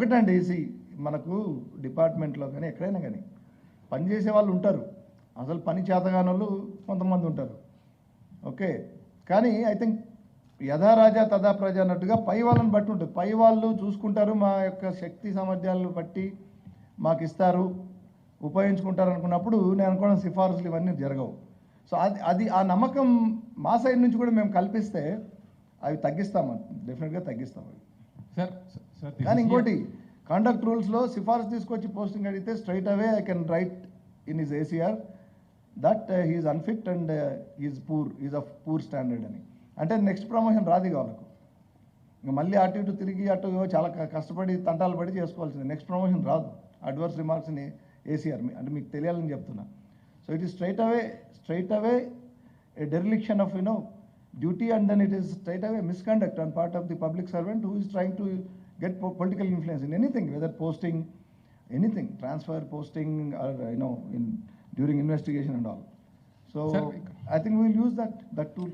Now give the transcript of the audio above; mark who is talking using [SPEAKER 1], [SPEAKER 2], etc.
[SPEAKER 1] ఒకటండి సి మనకు డిపార్ట్మెంట్లో కానీ ఎక్కడైనా కానీ పనిచేసే వాళ్ళు ఉంటారు. అసలు పని చేతగానోళ్ళు కొంతమంది ఉంటారు. ఓకే? కానీ ఐ థింక్ యథా రాజా తదా ప్రజ అన్నట్టుగా పై వాళ్ళని బట్టి ఉంటుంది. పై వాళ్ళు చూసుకుంటారు మా యొక్క శక్తి సామర్థ్యాలను బట్టి మాకు ఇస్తారు. ఉపయోగించుకుంటారు అనుకున్నప్పుడు నేను అనుకోవడం సిఫార్సులు ఇవన్నీ జరగవు. సో అది అది ఆ నమ్మకం మా సైడ్ నుంచి కూడా మేము కల్పిస్తే అవి తగ్గిస్తాము. డెఫినెట్గా తగ్గిస్తాము
[SPEAKER 2] సార్ సార్
[SPEAKER 1] కానీ ఇంకోటి కాండక్ట్ రూల్స్లో సిఫార్సు తీసుకొచ్చి పోస్టింగ్ అడిగితే straight away I can write in his ACR that he is unfit and is poor is of poor standard అని. అంటే నెక్స్ట్ ప్రమోషన్ రాదు ఇక వాళ్ళకు. ఇంకా మళ్ళీ అటు ఇటు తిరిగి అటు చాలా కష్టపడి తంటాలు పడి చేసుకోవాల్సింది. నెక్స్ట్ ప్రమోషన్ రాదు. అడ్వర్స్ రిమార్క్స్ని ఏసీఆర్ అంటే మీకు తెలియాలని చెప్తున్నా. So it is straight away straight away dereliction of you know duty and then it is straight away misconduct on part of the public servant who is trying to get po- political influence in anything whether posting anything transfer posting or you know in during investigation and all. So
[SPEAKER 2] Sir,
[SPEAKER 1] i think we will use that that tool